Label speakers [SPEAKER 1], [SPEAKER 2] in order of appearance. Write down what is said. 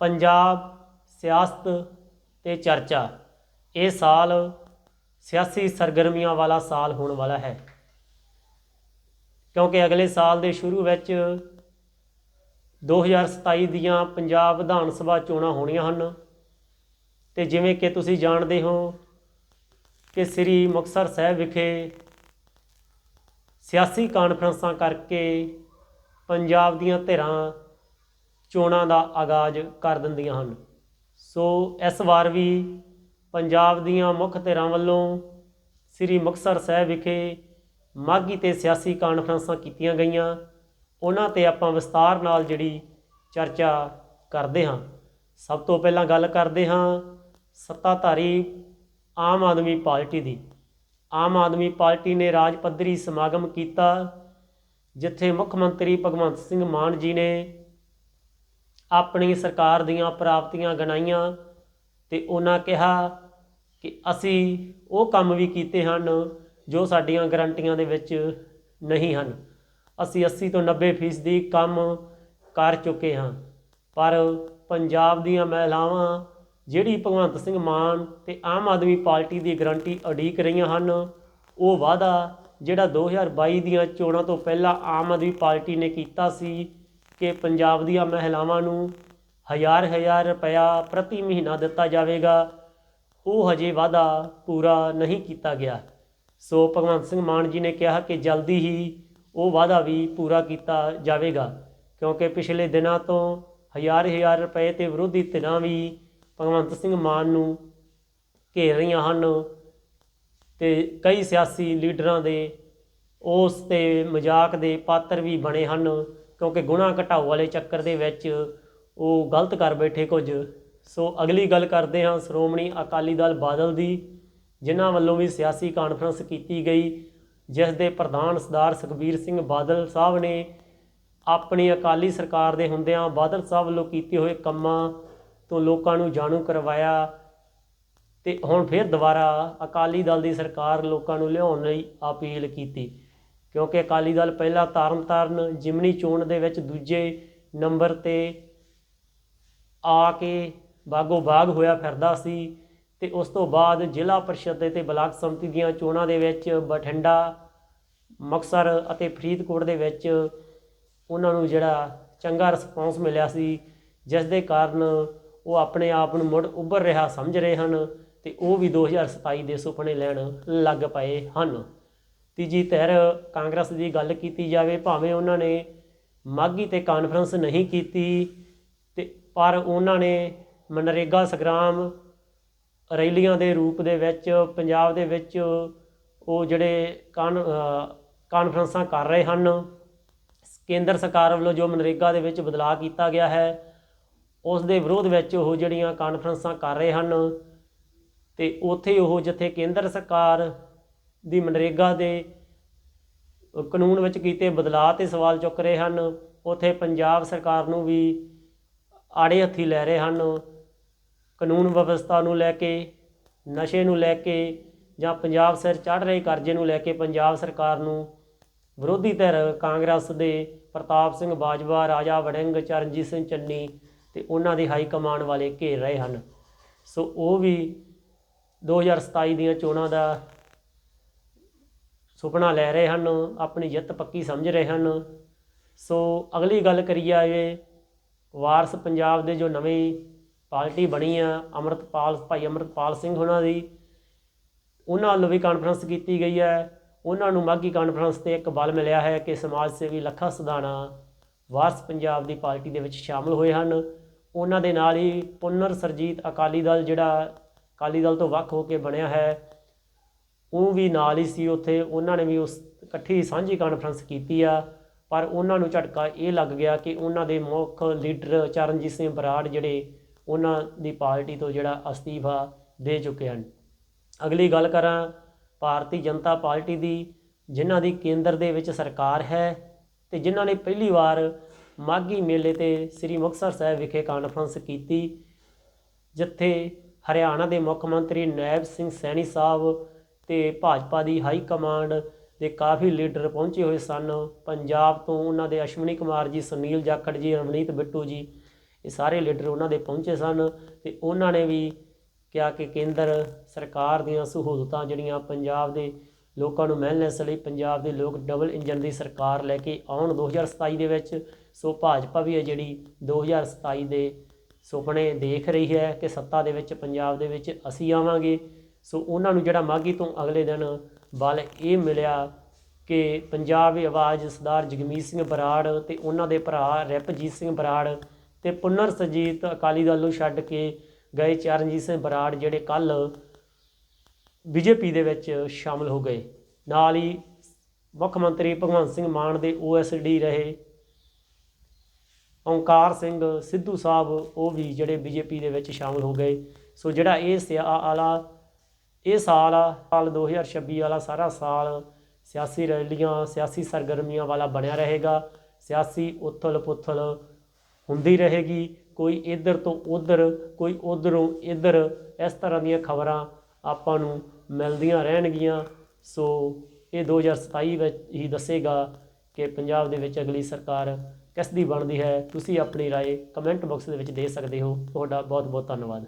[SPEAKER 1] ਪੰਜਾਬ, ਸਿਆਸਤ ਤੇ ਚਰਚਾ। ਇਹ ਸਾਲ ਸਿਆਸੀ ਸਰਗਰਮੀਆਂ ਵਾਲਾ ਸਾਲ ਹੋਣ ਵਾਲਾ ਹੈ। ਕਿਉਂਕਿ ਅਗਲੇ ਸਾਲ ਦੇ ਸ਼ੁਰੂ ਵਿੱਚ 2027 ਦੀਆਂ ਪੰਜਾਬ ਵਿਧਾਨ ਸਭਾ ਚੋਣਾਂ ਹੋਣੀਆਂ ਹਨ। ਤੇ ਜਿਵੇਂ ਕਿ ਤੁਸੀਂ ਜਾਣਦੇ ਹੋ ਕਿ ਸ੍ਰੀ ਮੁਕਤਸਰ ਸਾਹਿਬ ਵਿਖੇ ਸਿਆਸੀ ਕਾਨਫਰੰਸਾਂ ਕਰਕੇ ਪੰਜਾਬ ਦੀਆਂ ਧਿਰਾਂ ਚੋਣਾਂ ਦਾ ਆਗਾਜ਼ ਕਰ ਦਿੰਦੀਆਂ ਹਨ। ਸੋ ਇਸ ਵਾਰ ਵੀ ਪੰਜਾਬ ਦੀਆਂ ਮੁੱਖ ਧਿਰਾਂ ਵੱਲੋਂ ਸ੍ਰੀ ਮੁਕਤਸਰ ਸਾਹਿਬ ਵਿਖੇ ਮਾਘੀ ਤੇ ਸਿਆਸੀ ਕਾਨਫਰੰਸਾਂ ਕੀਤੀਆਂ ਗਈਆਂ। ਉਹਨਾਂ ਤੇ ਆਪਾਂ ਵਿਸਤਾਰ ਨਾਲ ਜਿਹੜੀ ਚਰਚਾ ਕਰਦੇ ਹਾਂ। ਸਭ ਤੋਂ ਪਹਿਲਾਂ ਗੱਲ ਕਰਦੇ ਹਾਂ ਸੱਤਾਧਾਰੀ ਆਮ ਆਦਮੀ ਪਾਰਟੀ ਦੀ। ਆਮ ਆਦਮੀ ਪਾਰਟੀ ਨੇ ਰਾਜ ਪੱਧਰੀ ਸਮਾਗਮ ਕੀਤਾ, ਜਿੱਥੇ ਮੁੱਖ ਮੰਤਰੀ ਭਗਵੰਤ ਸਿੰਘ ਮਾਨ ਜੀ ਨੇ ਆਪਣੀ ਸਰਕਾਰ ਦੀਆਂ ਪ੍ਰਾਪਤੀਆਂ ਗਣਾਈਆਂ ਤੇ ਉਹਨਾਂ ਕਿਹਾ ਕਿ ਅਸੀਂ ਉਹ ਕੰਮ ਵੀ ਕੀਤੇ ਹਨ ਜੋ ਸਾਡੀਆਂ ਗਰੰਟੀਆਂ ਦੇ ਵਿੱਚ ਨਹੀਂ ਹਨ। ਅਸੀਂ 80 ਤੋਂ 90% ਫੀਸਦੀ ਕੰਮ ਕਰ ਚੁੱਕੇ ਹਾਂ। ਪਰ ਪੰਜਾਬ ਦੀਆਂ ਮਹਿਲਾਵਾਂ, ਜਿਹੜੀ ਭਗਵੰਤ ਸਿੰਘ ਮਾਨ ਤੇ ਆਮ ਆਦਮੀ ਪਾਰਟੀ ਦੀ ਗਰੰਟੀ ਉਡੀਕ ਰਹੀਆਂ ਹਨ, ਉਹ ਵਾਅਦਾ ਜਿਹੜਾ 2022 ਦੀਆਂ ਚੋਣਾਂ ਤੋਂ ਪਹਿਲਾਂ ਆਮ ਆਦਮੀ ਪਾਰਟੀ ਨੇ ਕੀਤਾ ਸੀ ਕਿ ਪੰਜਾਬ ਦੀਆਂ ਮਹਿਲਾਵਾਂ ਨੂੰ ਹਜ਼ਾਰ ਹਜ਼ਾਰ ਰੁਪਇਆ ਪ੍ਰਤੀ ਮਹੀਨਾ ਦਿੱਤਾ ਜਾਵੇਗਾ। ਉਹ ਹਜੇ ਵਾਅਦਾ ਪੂਰਾ ਨਹੀਂ ਕੀਤਾ ਗਿਆ। ਸੋ ਭਗਵੰਤ ਸਿੰਘ ਮਾਨ ਜੀ ਨੇ ਕਿਹਾ ਕਿ ਜਲਦੀ ਹੀ ਉਹ ਵਾਅਦਾ ਵੀ ਪੂਰਾ ਕੀਤਾ ਜਾਵੇਗਾ, ਕਿਉਂਕਿ ਪਿਛਲੇ ਦਿਨਾਂ ਤੋਂ ਹਜ਼ਾਰ ਹਜ਼ਾਰ ਰੁਪਏ ਤੇ ਵਿਰੋਧੀ ਧਿਰਾਂ ਵੀ ਭਗਵੰਤ ਸਿੰਘ ਮਾਨ ਨੂੰ ਘੇਰ ਰਹੀਆਂ ਹਨ ਤੇ ਕਈ ਸਿਆਸੀ ਲੀਡਰਾਂ ਦੇ ਉਸ ਤੇ ਮਜ਼ਾਕ ਦੇ ਪਾਤਰ ਵੀ ਬਣੇ ਹਨ। ਕਿਉਂਕਿ ਗੁਨਾਹ ਘਟਾਓ ਵਾਲੇ ਚੱਕਰ ਦੇ ਵਿੱਚ ਉਹ ਗਲਤ ਕਰ ਬੈਠੇ ਕੁਝ। ਸੋ ਅਗਲੀ ਗੱਲ ਕਰਦੇ ਹਾਂ ਸ਼੍ਰੋਮਣੀ ਅਕਾਲੀ ਦਲ ਬਾਦਲ ਦੀ, ਜਿਨ੍ਹਾਂ ਵੱਲੋਂ ਵੀ ਸਿਆਸੀ ਕਾਨਫਰੰਸ ਕੀਤੀ ਗਈ, ਜਿਸ ਦੇ ਪ੍ਰਧਾਨ ਸਰਦਾਰ ਸੁਖਬੀਰ ਸਿੰਘ ਬਾਦਲ ਸਾਹਿਬ ਨੇ ਆਪਣੀ ਅਕਾਲੀ ਸਰਕਾਰ ਦੇ ਹੁੰਦਿਆਂ ਬਾਦਲ ਸਾਹਿਬ ਵੱਲੋਂ ਕੀਤੇ ਹੋਏ ਕੰਮਾਂ ਤੋਂ ਲੋਕਾਂ ਨੂੰ ਜਾਣੂ ਕਰਵਾਇਆ ਤੇ ਹੁਣ ਫਿਰ ਦੁਬਾਰਾ ਅਕਾਲੀ ਦਲ ਦੀ ਸਰਕਾਰ ਲੋਕਾਂ ਨੂੰ ਲਿਆਉਣ ਲਈ ਅਪੀਲ ਕੀਤੀ। ਕਿਉਂਕਿ ਅਕਾਲੀ ਦਲ ਪਹਿਲਾਂ ਤਰਨਤਾਰਨ ਜਿਮਨੀ ਚੋਣ ਦੇ ਵਿੱਚ ਦੂਜੇ ਨੰਬਰ ਤੇ ਆ ਕੇ ਬਾਗੋ ਬਾਗ ਹੋਇਆ ਫਿਰਦਾ ਸੀ ਤੇ ਉਸ ਤੋਂ ਬਾਅਦ ਜ਼ਿਲ੍ਹਾ ਪਰਿਸ਼ਦ ਦੇ ਤੇ ਬਲਾਕ ਸੰਮਤੀ ਦੀਆਂ ਚੋਣਾਂ ਦੇ ਵਿੱਚ ਬਠਿੰਡਾ, ਮੁਕਤਸਰ ਅਤੇ ਫਰੀਦਕੋਟ ਦੇ ਵਿੱਚ ਉਹਨਾਂ ਨੂੰ ਜਿਹੜਾ ਚੰਗਾ ਰਿਸਪੌਂਸ ਮਿਲਿਆ ਸੀ, ਜਿਸ ਦੇ ਕਾਰਨ ਉਹ ਆਪਣੇ ਆਪ ਨੂੰ ਮੁੜ ਉੱਭਰ ਰਿਹਾ ਸਮਝ ਰਹੇ ਹਨ ਤੇ ਉਹ ਵੀ 2027 ਦੇ ਸੁਪਨੇ ਲੈਣ ਲੱਗ ਪਏ ਹਨ। ਤੀਜੀ ਧਿਰ ਕਾਂਗਰਸ ਦੀ ਗੱਲ ਕੀਤੀ ਜਾਵੇ, ਭਾਵੇਂ ਉਹਨਾਂ ਨੇ ਮਾਗੀ ਤੇ ਕਾਨਫਰੰਸ ਨਹੀਂ ਕੀਤੀ ਤੇ ਪਰ ਉਹਨਾਂ ਨੇ ਮਨਰੇਗਾ ਸੰਗਰਾਮ ਰੈਲੀਆਂ ਦੇ ਰੂਪ ਦੇ ਵਿੱਚ, ਪੰਜਾਬ ਦੇ ਵਿੱਚ ਉਹ ਜਿਹੜੇ ਕਾਨ ਕਾਨਫਰੰਸਾਂ ਕਰ ਰਹੇ ਹਨ। ਕੇਂਦਰ ਸਰਕਾਰ ਵੱਲੋਂ ਜੋ ਮਨਰੇਗਾ ਦੇ ਵਿੱਚ ਬਦਲਾਅ ਕੀਤਾ ਗਿਆ ਹੈ, ਉਸ ਦੇ ਵਿਰੋਧ ਵਿੱਚ ਉਹ ਜਿਹੜੀਆਂ ਕਾਨਫਰੰਸਾਂ ਕਰ ਰਹੇ ਹਨ ਤੇ ਉੱਥੇ ਉਹ ਜਿੱਥੇ ਕੇਂਦਰ ਸਰਕਾਰ ਦੀ ਮਨਰੇਗਾ ਦੇ ਕਾਨੂੰਨ ਵਿੱਚ ਕੀਤੇ ਬਦਲਾਅ ਤੇ ਸਵਾਲ ਚੁੱਕ ਰਹੇ ਹਨ। ਉੱਥੇ ਪੰਜਾਬ ਸਰਕਾਰ ਨੂੰ ਵੀ ਆੜੇ ਹੱਥੀ ਲੈ ਰਹੇ ਹਨ। ਕਾਨੂੰਨ ਵਿਵਸਥਾ ਨੂੰ ਲੈ ਕੇ, ਨਸ਼ੇ ਨੂੰ ਲੈ ਕੇ ਜਾਂ ਪੰਜਾਬ ਸਿਰ ਚੜ ਰਹੇ ਕਰਜ਼ੇ ਨੂੰ ਲੈ ਕੇ ਪੰਜਾਬ ਸਰਕਾਰ ਨੂੰ ਵਿਰੋਧੀ ਧਿਰ ਕਾਂਗਰਸ ਦੇ ਪ੍ਰਤਾਪ ਸਿੰਘ ਬਾਜਵਾ, ਰਾਜਾ ਵੜਿੰਗ, ਚਰਨਜੀਤ ਸਿੰਘ ਚੰਨੀ ਤੇ ਉਹਨਾਂ ਦੇ ਹਾਈ ਕਮਾਂਡ ਵਾਲੇ ਘੇਰ ਰਹੇ ਹਨ। ਸੋ ਉਹ ਵੀ 2027 ਦੀਆਂ ਚੋਣਾਂ ਦਾ ਸੁਪਨਾ ਲੈ ਰਹੇ ਹਨ, ਆਪਣੀ ਜਿੱਤ ਪੱਕੀ ਸਮਝ ਰਹੇ ਹਨ। ਸੋ ਅਗਲੀ ਗੱਲ ਕਰੀ ਇਹ ਵਾਰਸ ਪੰਜਾਬ ਦੇ ਜੋ ਨਵੀਂ ਪਾਰਟੀ ਬਣੀ ਆ, ਅਮਰਤਪਾਲ, ਭਾਈ ਅਮਰਤਪਾਲ ਸਿੰਘ ਉਹਨਾਂ ਦੀ, ਉਹਨਾਂ ਵੱਲੋਂ ਵੀ ਕਾਨਫਰੰਸ ਕੀਤੀ ਗਈ ਹੈ। ਉਹਨਾਂ ਨੂੰ ਮਾਗੀ ਕਾਨਫਰੰਸ ਤੇ ਇੱਕ ਬਲ ਮਿਲਿਆ ਹੈ ਕਿ ਸਮਾਜ ਸੇਵੀ ਲੱਖਾ ਸਦਾਣਾ ਵਾਰਸ ਪੰਜਾਬ ਦੀ ਪਾਰਟੀ ਦੇ ਵਿੱਚ ਸ਼ਾਮਲ ਹੋਏ ਹਨ। ਉਹਨਾਂ ਦੇ ਨਾਲ ਹੀ ਪੁਨਰ ਸਰਜੀਤ ਅਕਾਲੀ ਦਲ ਜਿਹੜਾ ਅਕਾਲੀ ਦਲ ਤੋਂ ਵੱਖ ਹੋ ਕੇ ਬਣਿਆ ਹੈ। ਉਹ ਵੀ ਨਾਲ ਹੀ ਸੀ ਉੱਥੇ, ਉਹਨਾਂ ਨੇ ਵੀ ਉਸ ਇਕੱਠੀ ਸਾਂਝੀ ਕਾਨਫਰੰਸ ਕੀਤੀ ਆ, ਪਰ ਉਹਨਾਂ ਨੂੰ ਝਟਕਾ ਇਹ ਲੱਗ ਗਿਆ ਕਿ ਉਹਨਾਂ ਦੇ ਮੁੱਖ ਲੀਡਰ ਚਰਨਜੀਤ ਸਿੰਘ ਬਰਾੜ ਜਿਹੜੇ ਉਹਨਾਂ ਦੀ ਪਾਰਟੀ ਤੋਂ ਜਿਹੜਾ ਅਸਤੀਫਾ ਦੇ ਚੁੱਕੇ ਹਨ। ਅਗਲੀ ਗੱਲ ਕਰਾਂ ਭਾਰਤੀ ਜਨਤਾ ਪਾਰਟੀ ਦੀ, ਜਿਨ੍ਹਾਂ ਦੀ ਕੇਂਦਰ ਦੇ ਵਿੱਚ ਸਰਕਾਰ ਹੈ ਤੇ ਜਿਨ੍ਹਾਂ ਨੇ ਪਹਿਲੀ ਵਾਰ ਮਾਘੀ ਮੇਲੇ ਤੇ ਸ੍ਰੀ ਮੁਕਤਸਰ ਸਾਹਿਬ ਵਿਖੇ ਕਾਨਫਰੰਸ ਕੀਤੀ, ਜਿੱਥੇ ਹਰਿਆਣਾ ਦੇ ਮੁੱਖ ਮੰਤਰੀ ਨਾਇਬ ਸਿੰਘ ਸੈਣੀ ਸਾਹਿਬ ਤੇ ਭਾਜਪਾ ਦੀ ਹਾਈ ਕਮਾਂਡ ਦੇ ਕਾਫੀ ਲੀਡਰ ਪਹੁੰਚੇ ਹੋਏ ਸਨ। ਪੰਜਾਬ ਤੋਂ ਉਹਨਾਂ ਦੇ ਅਸ਼ਵਨੀ ਕੁਮਾਰ ਜੀ, ਸੁਨੀਲ ਜਾਖੜ ਜੀ ਰਮਨੀਤ ਬਿੱਟੂ ਜੀ, ਇਹ ਸਾਰੇ ਲੀਡਰ ਉਹਨਾਂ ਦੇ ਪਹੁੰਚੇ ਸਨ ਤੇ ਉਹਨਾਂ ਨੇ ਵੀ ਕਿਹਾ ਕਿ ਕੇਂਦਰ ਸਰਕਾਰ ਦੀਆਂ ਸਹੂਲਤਾਂ ਜਿਹੜੀਆਂ ਪੰਜਾਬ ਦੇ ਲੋਕਾਂ ਨੂੰ ਮਿਲਣ ਇਸ ਲਈ ਪੰਜਾਬ ਦੇ ਲੋਕ ਡਬਲ ਇੰਜਨ ਦੀ ਸਰਕਾਰ ਲੈ ਕੇ ਆਉਣ 2027 ਦੇ ਵਿੱਚ। ਸੋ ਭਾਜਪਾ ਵੀ ਹੈ ਜਿਹੜੀ 2027 ਦੇ ਸੁਪਨੇ ਦੇਖ ਰਹੀ ਹੈ ਕਿ ਸੱਤਾ ਦੇ ਵਿੱਚ, ਪੰਜਾਬ ਦੇ ਵਿੱਚ ਅਸੀਂ ਆਵਾਂਗੇ। ਸੋ ਉਹਨਾਂ ਨੂੰ ਜਿਹੜਾ ਮਾਗੀ ਤੋਂ ਅਗਲੇ ਦਿਨ ਬਲ ਇਹ ਮਿਲਿਆ ਕਿ ਪੰਜਾਬ ਦੀ ਆਵਾਜ਼ ਸਰਦਾਰ ਜਗਮੀਤ ਸਿੰਘ ਬਰਾੜ ਤੇ ਉਹਨਾਂ ਦੇ ਭਰਾ ਰਿਪਜੀਤ ਸਿੰਘ ਬਰਾੜ ਤੇ ਪੁਨਰ ਸਜੀਤ ਅਕਾਲੀ ਦਲ ਨੂੰ ਛੱਡ ਕੇ ਗਏ ਚਰਨਜੀਤ ਸਿੰਘ ਬਰਾੜ ਜਿਹੜੇ ਕੱਲ ਬੀਜੇਪੀ ਦੇ ਵਿੱਚ ਸ਼ਾਮਲ ਹੋ ਗਏ। ਨਾਲ ਹੀ ਮੁੱਖ ਮੰਤਰੀ ਭਗਵੰਤ ਸਿੰਘ ਮਾਨ ਦੇ ਓਐਸਡੀ ਰਹੇ। ਓਂਕਾਰ ਸਿੰਘ ਸਿੱਧੂ ਸਾਹਿਬ ਉਹ ਵੀ ਜਿਹੜੇ ਬੀਜੇਪੀ ਦੇ ਵਿੱਚ ਸ਼ਾਮਲ ਹੋ ਗਏ। ਸੋ ਜਿਹੜਾ ਇਹ ਸਿਆ ਆਲਾ ਇਹ ਸਾਲ ਆ ਸਾਲ 2026 ਵਾਲਾ ਸਾਰਾ ਸਾਲ ਸਿਆਸੀ ਰੈਲੀਆਂ ਸਿਆਸੀ ਸਰਗਰਮੀਆਂ ਵਾਲਾ ਬਣਿਆ ਰਹੇਗਾ ਸਿਆਸੀ ਉਥਲ ਪੁਥਲ ਹੁੰਦੀ ਰਹੇਗੀ ਕੋਈ ਇੱਧਰ ਤੋਂ ਉੱਧਰ ਕੋਈ ਉੱਧਰੋਂ ਇੱਧਰ ਇਸ ਤਰ੍ਹਾਂ ਦੀਆਂ ਖਬਰਾਂ ਆਪਾਂ ਨੂੰ ਮਿਲਦੀਆਂ ਰਹਿਣਗੀਆਂ ਸੋ ਇਹ 2027 ਵਿੱਚ ਹੀ ਦੱਸੇਗਾ ਕਿ ਪੰਜਾਬ ਦੇ ਵਿੱਚ ਅਗਲੀ ਸਰਕਾਰ ਕਿਸ ਦੀ ਬਣਦੀ ਹੈ ਤੁਸੀਂ ਆਪਣੀ رائے ਕਮੈਂਟ ਬਾਕਸ ਦੇ ਵਿੱਚ ਦੇ ਸਕਦੇ ਹੋ ਤੁਹਾਡਾ ਬਹੁਤ ਬਹੁਤ ਧੰਨਵਾਦ